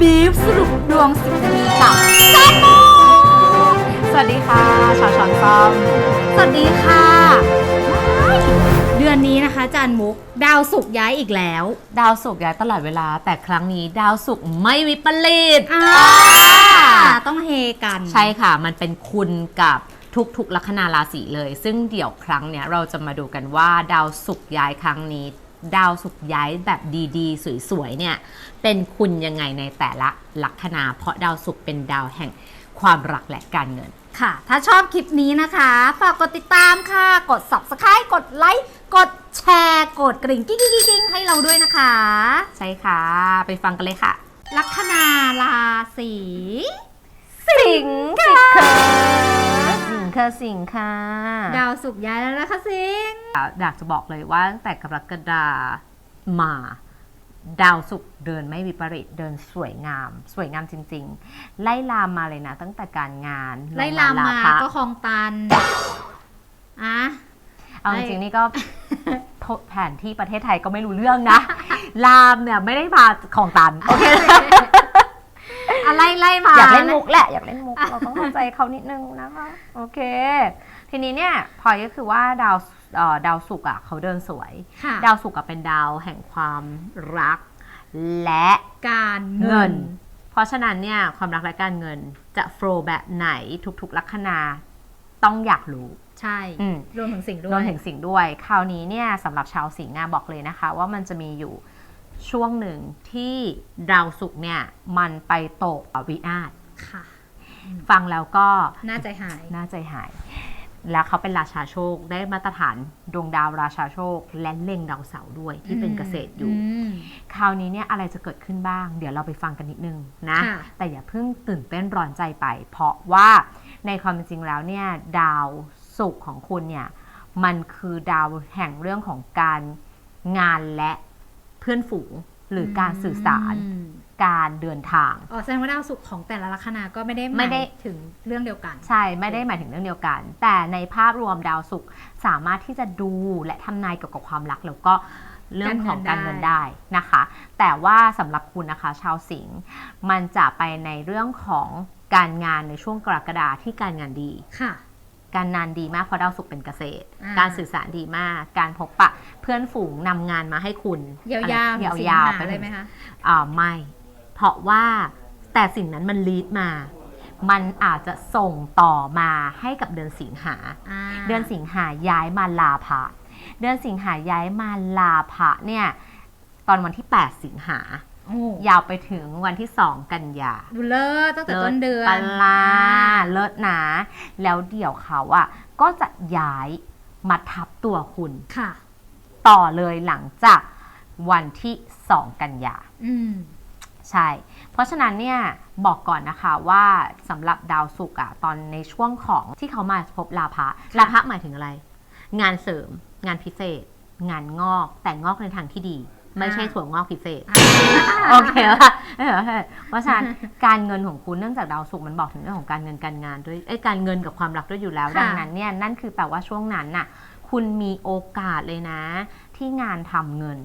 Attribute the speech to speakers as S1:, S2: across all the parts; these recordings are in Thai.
S1: บีฟสรุปดวงสิบนาทีกับจันมุกสวัสดีค่ะชาวชอนซ้อม สวัสดีค่ะ เดือนนี้นะคะจันมุก ดาวศุกร์ย้ายอีกแล้ว
S2: ดาวศุกร์ย้ายตลอดเวลา แต่ครั้งนี้ดาวศุกร์ไม่วิปริต
S1: อ่าต้องเฮกัน
S2: ใช่ค่ะ มันเป็นคุณกับทุกๆลัคนาราศีเลย ซึ่งเดี๋ยวครั้งเนี้ยเราจะมาดูกันว่าดาวศุกร์ย้ายครั้งนี้ ดาวศุกร์ย้ายแบบดีๆ สวยๆเนี่ยเป็นคุณยังไงในแต่ละลัคนา เพราะดาวศุกร์เป็นดาวแห่งความรักและการเงิน
S1: ค่ะ ถ้าชอบคลิปนี้นะคะ ฝากกดติดตามค่ะ กด subscribe กดไลค์ กดแชร์ กดกริ่งกิ๊งกิ๊งกิ๊งให้เราด้วยนะคะ
S2: ใช่ค่ะ ไปฟังกันเลยค่ะ
S1: ลัคนาราศี
S2: สิงค์ค่ะสิง ค์ค่ะสิงค์ค่ะ
S1: ดาวศุกร์ย้ายแล้วนะคะสิงห์
S2: อยากจะบอกเลยว่าตั้งแต่กรกฎามา ดาวศุกร์เดินไม่วิปริตเดินสวยงาม สวยงามจริง ๆ ไล่ลามมาเลยนะ ตั้งแต่การงาน
S1: ไล่ลามมา
S2: ภะ
S1: ก็คลองตันอะ
S2: เอาจ
S1: ไล่
S2: ริงๆนี่ก็ แผนที่ประเทศไทยก็ไม่รู้เรื่องนะ ลามเนี่ยไม่ได้มาของตัน โอเค
S1: อะไรไล่มา
S2: อยากเล่นมุกแหละอยากเล่นมุกเราต้องเข้าใจเขานิดนึงนะคะโอเค ทีนี้เนี่ยพอยก็คือว่าดาวเอ่อดาวศุกร์อะเขาเดินสวย
S1: ค่ะ
S2: ดาวศุกร์อะเป็นดาวแห่งความรัก และ
S1: การเงิ
S2: เงิ
S1: น
S2: นเพราะฉะนั้นเนี่ยความรักและการเงินจะโฟล์แบบไหนทุกๆลัคนาต้องอยากรู้
S1: ใช่
S2: อืม
S1: รวมถึงสิ่งด้ว
S2: รวยมถึงสิ่งด้วย คราวนี้เนี่ยสำหรับชาวสิงห์อะบอกเลยนะคะ ว่ามันจะมีอยู่ ช่วงหนึ่งที่ดาวศุกร์เนี่ยมันไปตกวินาศ
S1: ค่ะ
S2: ฟังแล้วก็
S1: น่าใจหาย
S2: น่าใจหาย แล้วเขาเป็นราชาโชคได้มาตรฐานดวงดาวราชาโชค และเล็งดาวเสาร์ด้วยที่เป็นเกษตรอยู่
S1: ม
S2: คราวนี้เนี่ยอะไรจะเกิดขึ้นบ้าง เดี๋ยวเราไปฟังกันนิดนึงนะ
S1: ค่ะ
S2: แต่อย่าเพิ่งตื่นเต้นร้อนใจไป เพราะว่าในความเป็นจริงแล้วเนี่ยดาวศุกร์ของคุณเนี่ยมันคือดาวแห่งเรื่องของการงานและเพื่อนฝูงหรือการสื่อสาร
S1: อืม
S2: การเดินทาง
S1: อ๋อแสดงว่าดาวศุกร์ของแต่ละลัคนาก็ไม่ได้
S2: ไม่ได้
S1: หายถึงเรื่องเดียวกัน
S2: ใช่ไม่ได้หมายถึงเรื่องเดียวกัน แต่ในภาพรวมดาวศุกร์สามารถที่จะดูและทำนายเกี่ยวกับความรักแล้วก็เรื่องของการเงินได้นะคะ แต่ว่าสำหรับคุณนะคะ ชาวสิงห์มันจะไปในเรื่องของการงานในช่วงกรกฎาที่การงานดี
S1: ค่ะ
S2: การงานดีมากเพราะดาวศุกร์เป็นเกษตร
S1: อ่า
S2: การสื่อสารดีมาก การพบปะเพื่อนฝูงนำงานมาให้คุณ
S1: ยาวๆ
S2: อะไร
S1: ถึง
S2: ยาว
S1: สิง
S2: ๆ
S1: หา
S2: ไป
S1: เล
S2: ถึ
S1: ย
S2: ง
S1: ไหมคะ
S2: อ่าไม่ เพราะว่าแต่สิ่งนั้นมันลีดมา มันอาจจะส่งต่อมาให้กับเดือนสิงหา
S1: อ่า
S2: เดือนสิงหาย้ายมาลาภะเดือนสิงหาย้ายมาลาภะเนี่ยตอนวันที่ 8 สิงหา
S1: โอ้
S2: ยาวไปถึงวันที่ 2 กันยา
S1: ดูเลิศตั้งแต่ต้นเดือน
S2: ปลลาเลิศนะแล้วเดี๋ยวเขาอะก็จะย้ายมาทับตัวคุณ
S1: ค่ะ
S2: ต่อเลยหลังจากวันที่ 2 กันยา
S1: อืม
S2: ใช่ เพราะฉะนั้นเนี่ยบอกก่อนนะคะว่าสำหรับดาวศุกร์อะตอนในช่วงของที่เขามาพบลาภะลาภะหมายถึงอะไร งานเสริม งานพิเศษ งานงอกแต่งอกในทางที่ดี ไม่ใช่ถั่วงอกพิเศษ โอเคป่ะเออเพราะฉะนั้นการเงินของคุณเนื่องจากดาวศุกร์มันบอกถึงเรื่องของการเงินการงานด้วยเอ้ยการเงินกับความรักด้วยอยู่แล้ว
S1: ค่ะ
S2: ดังนั้นเนี่ยนั่นคือแปลว่าช่วงนั้นน่ะ คุณมีโอกาสเลยนะ ที่งานทำเงิน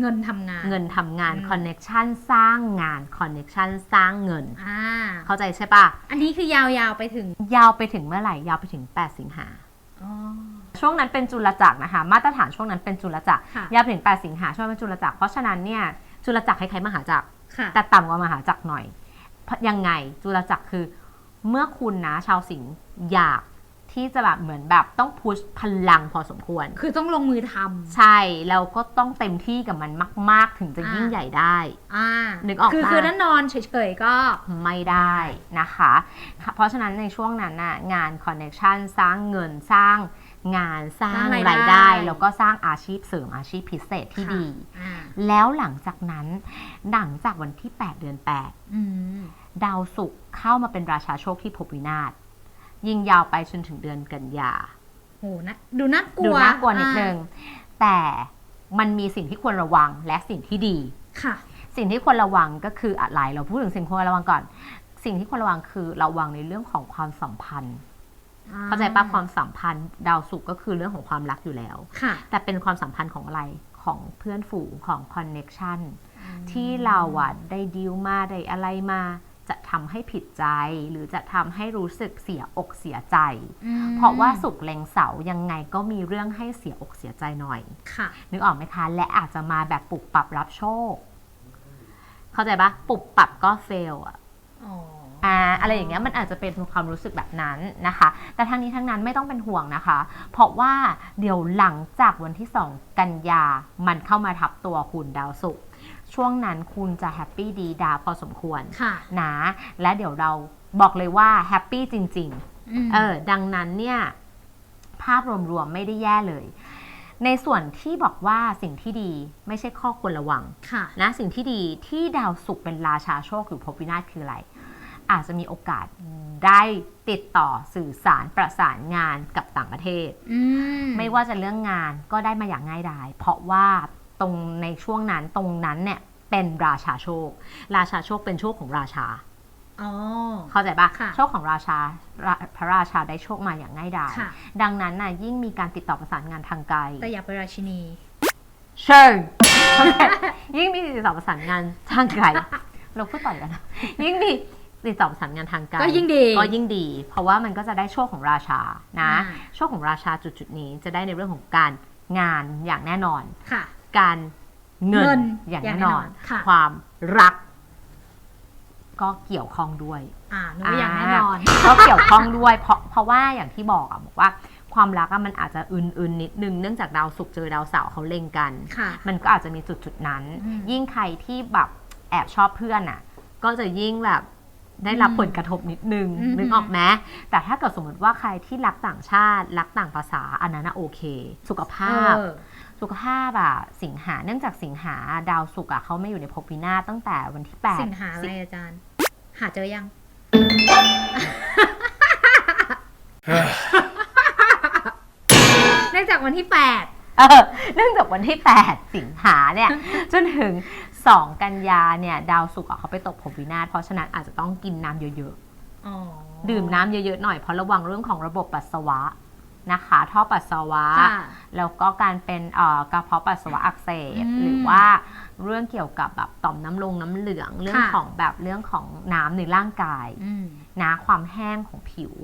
S1: เงินทำงาน
S2: เงินทำงาน
S1: อืม
S2: คอนเน็ชันสร้างงานคอนเน็ชันสร้างเงิน
S1: อ่า
S2: เข้าใจใช่ปะ
S1: อันนี้คือยาวๆไปถึง
S2: ยาวไปถึงเมื่อไหร่ยาวไปถึง 8 สิงหา
S1: อ๋อ
S2: ช่วงนั้นเป็นจุลจักรนะคะ มาตรฐานช่วงนั้นเป็นจุลจักร
S1: ค่ะ
S2: ยาวไปถึง 8 สิงหาช่วงนั้นเป็นจุลจักรเพราะฉะนั้นเนี่ยจุลจักรคล้ายๆมหาจักร
S1: ค่ะ
S2: แต่ต่ำกว่ามหาจักรหน่อยเพราะยังไงจุลจักรคือ เมื่อคุณนะชาวสิงห์อยาก ที่จะแบบเหมือนแบบต้องพุชพลังพอสมควร
S1: คือต้องลงมือทำ
S2: ใช่แล้วก็ต้องเต็มที่กับมันมาก ๆ ถึงจะ
S1: อ่ายิ่
S2: ยิ่งใหญ่ได้
S1: อ่า
S2: นึกออก
S1: คือ
S2: ปะ
S1: คือถ้านอนเฉยๆก็
S2: ไม่ได้นะคะ เพราะฉะนั้นในช่วงนั้นน่ะงานคอนเน c ชันสร้างเงินสร้างงานสร้าง
S1: สร้างราย
S2: ราย
S1: ได้
S2: ได้ แล้วก็สร้างอาชีพเสริมอาชีพพิเศษที่
S1: ค่ะ
S2: ดี
S1: อ่า
S2: แล้วหลังจากนั้น หลังจากวันที่ 8 เดือน8
S1: อืม
S2: ดาวศุกร์เข้ามาเป็นราชาโชคที่ภพวินาศ ยิงยาวไปจนถึงเดือนกันยา
S1: โหนะดูน่ากลั
S2: ดู
S1: ว
S2: น่ากลัวนิด
S1: อ่า
S2: นึง แต่มันมีสิ่งที่ควรระวังและสิ่งที่ดี
S1: ค่ะ
S2: สิ่งที่ควรระวังก็คืออะไร เราพูดถึงสิ่งควรระวังก่อน สิ่งที่ควรระวังคือระวังในเรื่องของความสัมพันธ์ เข้าใจปะความสัมพันธ์ ดาวศุกร์ก็คือเรื่องของความรักอยู่แล้ว
S1: ค่ะ
S2: แต่เป็นความสัมพันธ์ของอะไรของเพื่อนฝูงของคอนเน็ชันที่เราอะได้ดีลมาได้อะไรมา จะทำให้ผิดใจ หรือจะทำให้รู้สึกเสียอกเสียใจ
S1: อืม
S2: เพราะว่าสุกร์เล็งเสาร์ยังไงก็มีเรื่องให้เสียอกเสียใจหน่อย
S1: ค่ะ
S2: นึกออกไหมคะ และอาจจะมาแบบปรับปรับรับโชค เข้าใจปะปรับปรับก็เฟลอะ
S1: อ๋อ
S2: อ่าอะไรอย่างเงี้ยมันอาจจะเป็นความรู้สึกแบบนั้นนะคะ แต่ทั้งนี้ทั้งนั้นไม่ต้องเป็นห่วงนะคะ เพราะว่าเดี๋ยวหลังจากวันที่ 2 กันยามันเข้ามาทับตัวคุณดาวศุกร์ ช่วงนั้นคุณจะแฮปปี้ดีดาพอสมควร
S1: ค่ะ
S2: นะและเดี๋ยวเราบอกเลยว่าแฮปปี้จริงๆ
S1: ม
S2: เออ ดังนั้นเนี่ย ภาพรวมๆไม่ได้แย่เลย ในส่วนที่บอกว่าสิ่งที่ดีไม่ใช่ข้อควรระวัง
S1: ค่ะ
S2: นะสิ่งที่ดีที่ดาวศุกร์เป็นราชาโชคอยู่ภพวินาศคืออะไร อาจจะมีโอกาสได้ติดต่อสื่อสารประสานงานกับต่างประเทศ
S1: อืม
S2: ไม่ว่าจะเรื่องงานก็ได้มาอย่างง่ายดายเพราะว่า ตรงในช่วงนั้นตรงนั้นเนี่ยเป็นราชาโชค ราชาโชคเป็นโชคของราชา
S1: อ๋อ
S2: เข้าใจปะ
S1: ค่ะ
S2: โชคของราชาราพระราชาได้โชคมาอย่างง่ายดาย
S1: ค่ะ
S2: ดังนั้นน่ะยิ่งมีการติดต่อประสานงานทางไกล
S1: แต่อยากเป็นราชินี
S2: เชิญยิ่งมีติดต่อประสานงานทางไกลเราพูดต่อยกันนะยิ่งมีติดต่อประสานงานทางไกล
S1: ก็ยิ่งดี
S2: ก็ยิ่งดี เพราะว่ามันก็จะได้โชคของราชานะ
S1: อ่า
S2: โชคของราชาจุดๆนี้จะได้ในเรื่องของการงานอย่างแน่นอน
S1: ค่ะ
S2: การเงิ
S1: เงิ
S2: น
S1: น
S2: อย่าง
S1: อย่าง
S2: แน่นอน
S1: แน่นอนค่ะ
S2: ความรัก ก็เกี่ยวข้องด้วย
S1: อ่าหนูอย่างแน่นอน
S2: ก็เกี่ยวข้องด้วยเพราะเพราะว่าอย่างที่บอกอะบอกว่าความรักอะมันอาจจะอื่นๆนิดนึงเนื่องจากดาวศุกร์เจอดาวเสาร์เขาเล็งกัน
S1: ค่ะ
S2: มันก็อาจจะมีจุดจุดๆนั้น
S1: อืม
S2: ยิ่งใครที่แบบแอบชอบเพื่อนอะ ก็จะยิ่งแบบได้รับ
S1: อืม
S2: ผลกระทบนิดนึง
S1: อืม
S2: นึกออกไหมแต่ถ้าเกิดสมมติว่าใครที่รักต่างชาติ รักต่างภาษาอันนั้นน่ะโอเค สุขภาพ
S1: เออ
S2: สุขภาพอะสิงหาเนื่องจากสิงหาดาวศุกร์อะเขาไม่อยู่ในภพวินาศตั้งแต่วันที่8
S1: สิงหาอะไรอาจารย์ หาเจอยัง เนื่องจากวันที่แปด
S2: เออเนื่องจากวันที่ 8 สิงหาเนี่ย จนถึง 2 กันยาเนี่ย ดาวศุกร์อะเขาไปตกภพวินาศเพราะฉะนั้นอาจจะต้องกินน้ำเยอะ
S1: อ๋อ
S2: ๆดื่มน้ำเยอะๆหน่อยเพราะระวังเรื่องของระบบปัสสาวะ นะคะ ท่อปัสสาวะ
S1: ค่ะ
S2: แล้วก็การเป็นเอ่อกระเพาะปัสสาวะอักเสบ
S1: อืม
S2: หรือว่าเรื่องเกี่ยวกับแบบต่อมน้ำลงน้ำเหลืองเรื่อง
S1: ค่ะ
S2: ของแบบเรื่องของน้ำในร่างกาย
S1: อืม
S2: นะความแห้งของผิว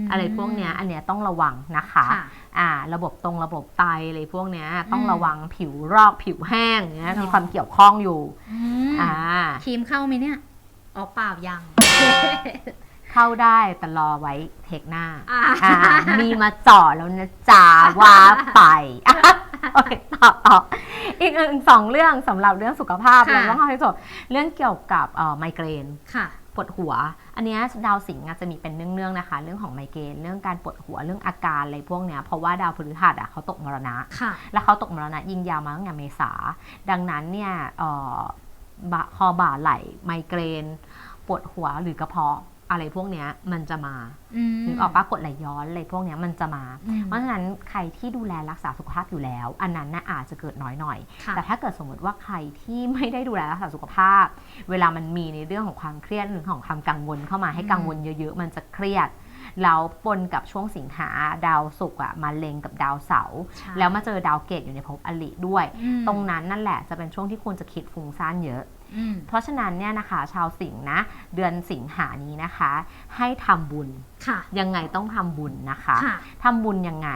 S1: ม
S2: อะไรพวกเนี้ยอันเนี้ยต้องระวังนะคะ
S1: ค่ะ
S2: อ่าระบบตรงระบบไตอะไรพวกเนี้ยต้อง
S1: อืม
S2: ระวังผิวรอกผิวแห้งเนี้ย
S1: หรอ
S2: มีความเกี่ยวข้องอยู่
S1: อืม
S2: อ่า
S1: ครีมเข้าไหมเนี่ยอ๋อเปล่ายัง
S2: เข้าได้แต่รอไว้เทคหน้า
S1: อ่า
S2: อ่ามีมาจ่อแล้วนะจ๊ะว่าไปอะโอเคต่อต่ออีกหนึ่งสองเรื่องสำหรับเรื่องสุขภาพ
S1: ค่ะ
S2: เราต้องทำให้จบเรื่องเกี่ยวกับเอ่อไมเกรน
S1: ค่ะ
S2: ปวดหัว อันเนี้ยดาวสิงห์อะจะมีเป็นเนื่องๆนะคะ เรื่องของไมเกรนเรื่องการปวดหัวเรื่องอาการอะไรพวกเนี้ยเพราะว่าดาวพฤหัสอะเขาตกมรณะ
S1: ค่ะ
S2: แล้วเขาตกมรณะยิงยาวมาตั้งแต่เมษา ดังนั้นเนี่ยเอ่อบะคอบ่าไหล่ไมเกรน ปวดหัวหรือกระเพาะ อะไรพวกเนี้ยมันจะมา
S1: อืม
S2: นึกออกปะกดไหลย้อนอะไรพวกเนี้ยมันจะมา
S1: อืม
S2: เพราะฉะนั้นใครที่ดูแลรักษาสุขภาพอยู่แล้ว อันนั้นน่ะอาจจะเกิดน้อยหน่อย
S1: ค่ะ
S2: แต่ถ้าเกิดสมมติว่าใครที่ไม่ได้ดูแลรักษาสุขภาพ เวลามันมีในเรื่องของความเครียดหรือของความกังวลเข้ามาให้
S1: อืม
S2: กังวลเยอะๆ มันจะเครียดแล้วปนกับช่วงสิงหาดาวศุกร์อะมาเล็งกับดาวเสาร์
S1: ใช่
S2: แล้วมาเจอดาวเกตอยู่ในภพอลิด้วย
S1: อืม
S2: ตรงนั้นนั่นแหละจะเป็นช่วงที่คุณจะคิดฟุ้งซ่านเยอะ
S1: อืม
S2: เพราะฉะนั้นเนี่ยนะคะ ชาวสิงห์นะ เดือนสิงหานี้นะคะ ให้ทำบุญ
S1: ค่ะ
S2: ยังไงต้องทำบุญนะคะ
S1: ค่ะ
S2: ทำบุญยังไง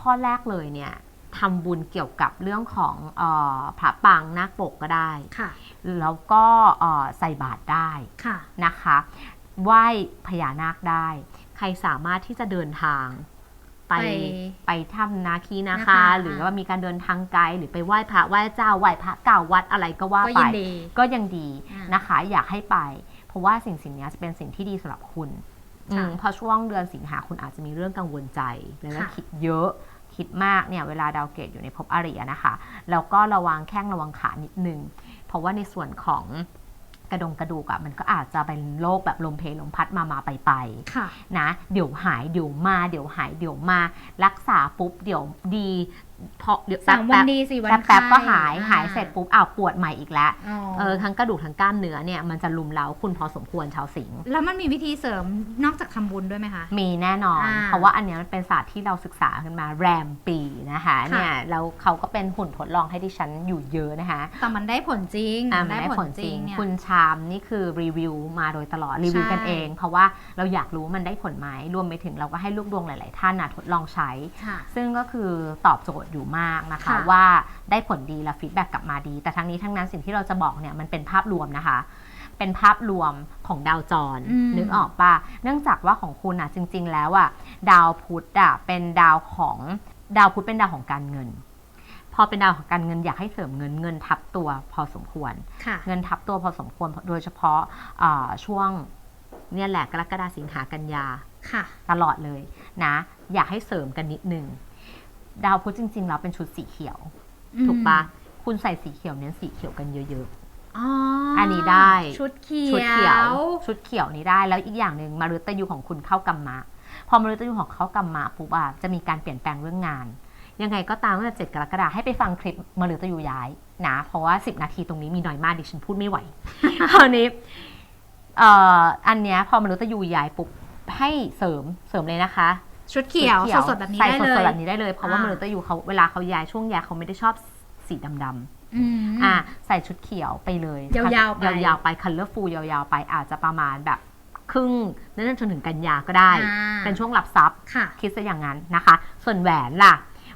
S2: ข้อแรกเลยเนี่ยทำบุญเกี่ยวกับเรื่องของเออพระปังนาคปกก็ได้
S1: ค่ะ
S2: แล้วก็เอ่อใส่บาตรได้
S1: ค่ะ
S2: นะคะ ไหว้พญานาคได้ ใครสามารถที่จะเดินทาง ไป
S1: ไป
S2: ไปถ้ำนาคีนา
S1: นา
S2: คา
S1: คา
S2: หรือว่ามีการเดินทางไกลหรือไปไหว้พระไหว้เจ้าไหว้พระเก่าวัดอะไรก็ว่า
S1: ก็
S2: ไป
S1: ยินดี
S2: ก็ยังดี
S1: อ่าน
S2: นะคะ อยากให้ไป เพราะว่าสิ่งสิ่งนี้จะเป็นสิ่งที่ดีสำหรับคุณอื
S1: ค่ะ
S2: มเพราะช่วงเดือนสิงหาคุณอาจจะมีเรื่องกังวลใจแล้วก็
S1: ค่ะ
S2: คิดเยอะคิดมากเนี่ยเวลาดาวเกตอยู่ในภพอาริยนะคะแล้วก็ระวังแข้งระวังขานิดนึง เพราะว่าในส่วนของ กระดงกระดูกอะมันก็อาจจะเป็นโรคแบบลมเพลลมพัดมามาไปไปๆ
S1: ค่ะ
S2: นะเดี๋ยวหายเดี๋ยวมาเดี๋ยวหายเดี๋ยวมารักษาปุ๊บเดี๋ยวดี พอเดี๋ยว
S1: สามวันดีสี่วัน
S2: แป๊บแป๊บๆก็หาย
S1: ไข้
S2: หายเสร็จปุ๊บอ้าวปวดใหม่อีกแล้ว
S1: อ๋อ
S2: เออทั้งกระดูกทั้งกล้ามเนื้อเนี่ยมันจะลุมเล้าคุณพอสมควรชาวสิงห์
S1: แล้วมันมีวิธีเสริมนอกจากทำบุญด้วยไหมคะ
S2: มีแน่นอน
S1: อ่า
S2: เพราะว่าอันเนี้ยมันเป็นศาสตร์ที่เราศึกษาขึ้นมาแรมปีนะคะเนี่ยแล้วเขาก็เป็นหุ่นทดลองให้ดิฉันอยู่เยอะนะคะ
S1: แต่มันได้ผลจริง
S2: อะมันได้ผลจริง
S1: เนี่ย
S2: คุณชามนี่คือรีวิวมาโดยตลอดรีวิวกัน
S1: ใช่
S2: เอง เพราะว่าเราอยากรู้ว่ามันได้ผลไหมรวมไปถึงเราก็ให้ลูกดวงหลาย ๆ ท่านนะทดลองใช้
S1: ค่ะ
S2: ซึ่งก็คือตอบโจทย์อยู่มากนะคะ
S1: ค่ะ
S2: ว่าได้ผลดีและฟีดแบ็กกลับมาดี แต่ทั้งนี้ทั้งนั้นสิ่งที่เราจะบอกเนี่ยมันเป็นภาพรวมนะคะ เป็นภาพรวมของดาวจร
S1: อืม
S2: นึกออกปะเนื่องจากว่าของคุณอะจริง ๆ แล้วอะดาวพุธอะเป็นดาวของดาวพุธเป็นดาวของการเงิน พอเป็นดาวของการเงินอยากให้เสริมเงินเงินทับตัวพอสมควร
S1: ค่ะ
S2: เงินทับตัวพอสมควรโดยเฉพาะอ่าช่วงเนี่ยแหละกรกฎาสิงหากันยา
S1: ค่ะ
S2: ตลอดเลยนะ อยากให้เสริมกันนิดนึง ดาวพุธจริง ๆ แล้วเป็นชุดสีเขียว ถูกปะคุณใส่สีเขียวเน้นสีเขียวกันเยอะ
S1: อ๋อ
S2: อั
S1: อั
S2: นนี้ได้
S1: ชุดเขี
S2: ๆ
S1: ยว
S2: ชุดเขียว ชุดเขียวนี้ได้แล้วอีกอย่างหนึ่งมารุตยูของคุณเข้ากรรมะ พอมารุตยูของเขากรรมะปุ๊บอะจะมีการเปลี่ยนแปลงเรื่องงาน ยังไงก็ตามตั้งแต่เจ็ดกรกฎาคมให้ไปฟังคลิปมารุตยูย้ายนะเพราะว่า 10 นาทีตรงนี้มีน้อยมากดิฉันพูดไม่ไหวคราวนี้เอ่ออันเนี้ยพอมารุตยูย้ายปุ๊บให้เสริมเสริมเลยนะคะ
S1: ชุดเขียว
S2: ชุ
S1: สดๆแบบนี้
S2: ใส่
S1: ได้
S2: ส
S1: เล
S2: ด
S1: ย
S2: ๆแบบนี้ได้เลย เพราะว่า
S1: อ่าม
S2: มนุษย์ยูเขาเวลาเขาย้ายช่วงย้ายเขาไม่ได้ชอบสีดำๆ
S1: อืม
S2: อะใส่ชุดเขียวไปเลย
S1: ยาวๆไป
S2: ยาวๆไปคัลเลอร์ฟูลยาวๆไปอาจจะประมาณแบบครึ่งนั่นจนถึงกันยาก็ได้
S1: อ่า
S2: เป็นช่วงรับทรัพย์
S1: ค่ะ
S2: คิดซะอย่างนั้นนะคะ ส่วนแหวนล่ะ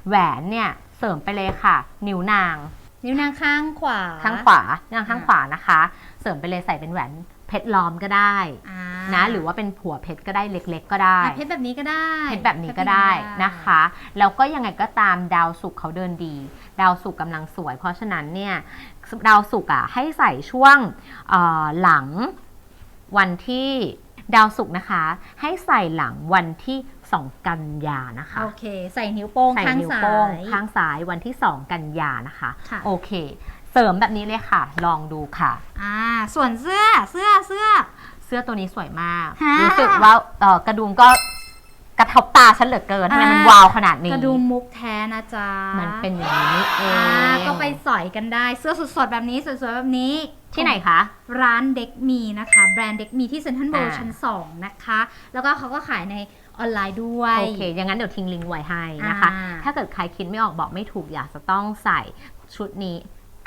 S2: แหวนเนี่ยเสริมไปเลยค่ะ นิ้วนาง
S1: นิ้วนางข้างขวา
S2: ข้างขวานิ้วนางข้างขวานะคะ เสริมไปเลยใส่เป็นแหวน เพชรล้อมก็ได้
S1: อ่า
S2: นะหรือว่าเป็นผัวเพชรก็ได้เล็ก ๆ ก็ได้
S1: อะเพชรแบบนี้ก็ได้
S2: เพชรแบบนี้ก็ได้นะคะแล้วก็ยังไงก็ตามดาวศุกร์เขาเดินดี ดาวศุกร์กำลังสวย เพราะฉะนั้นเนี่ยดาวศุกร์อะให้ใส่ช่วงเอ่อหลังวันที่ดาวศุกร์นะคะ ให้ใส่หลังวันที่ 2 กันยานะคะ
S1: โอเค ใส่นิ้วโป้ง
S2: ใส่
S1: ข้าง
S2: นิ้ว
S1: ซ้า
S2: โป้ง
S1: ย
S2: ข้างซ้ายวันที่ 2 กันยานะคะ
S1: ค่ะ
S2: โอเค เสริมแบบนี้เลยค่ะ ลองดูค่ะ
S1: อ่า ส่วนเสื้อเสื้อเสื้อ
S2: เสื้อตัวนี้สวยมาก
S1: ฮะ
S2: รู้สึกว่าเอ่อกระดุมก็กระทบตาฉันเหลือเกินทำไมมัน
S1: อ่า
S2: วาวขนาดนี้
S1: กระดุมมุกแท้นะจ๊ะ
S2: มันเป็นอย่างนี้นี่เอ
S1: อ่าง ก็ไปสอยกันได้เสื้อสดๆแบบนี้สวยๆแบบนี้
S2: ที่ไหนคะ
S1: ร้านเด็กมีนะคะ แบรนด์เด็กมีที่เซ็นทรัลเวิลด์
S2: อ่า
S1: ชั้น 2 นะคะ แล้วก็เขาก็ขายในออนไลน์ด้วย
S2: โอเค อย่างนั้นเดี๋ยวทิ้งลิงก์ไว้ให้นะคะ
S1: อ่า
S2: ถ้าเกิดใครคิดไม่ออกบอกไม่ถูกอยากจะต้องใส่ชุดนี้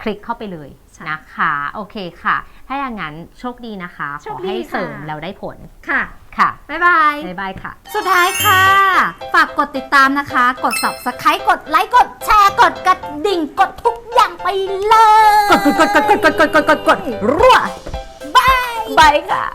S2: คลิกเข้าไปเลย
S1: ใช่
S2: นะคะโอเคค่ะ ถ้าอย่างนั้นโชคดีนะคะ
S1: โช
S2: ขอ
S1: คดี
S2: ให้เสริม
S1: ค่ะ
S2: แล้วได้ผล
S1: ค่ะ
S2: ค่ะ
S1: บ๊ายบาย
S2: บ๊ายบายค่ะ
S1: สุดท้ายค่ะ ฝากกดติดตามนะคะ กด subscribe กดไลค์ กดแชร์ กดกระดิ่ง กดทุกอย่างไปเลย
S2: กดกดกดกดกดกดกดกดกดรัว
S1: บาย
S2: บายค่ะ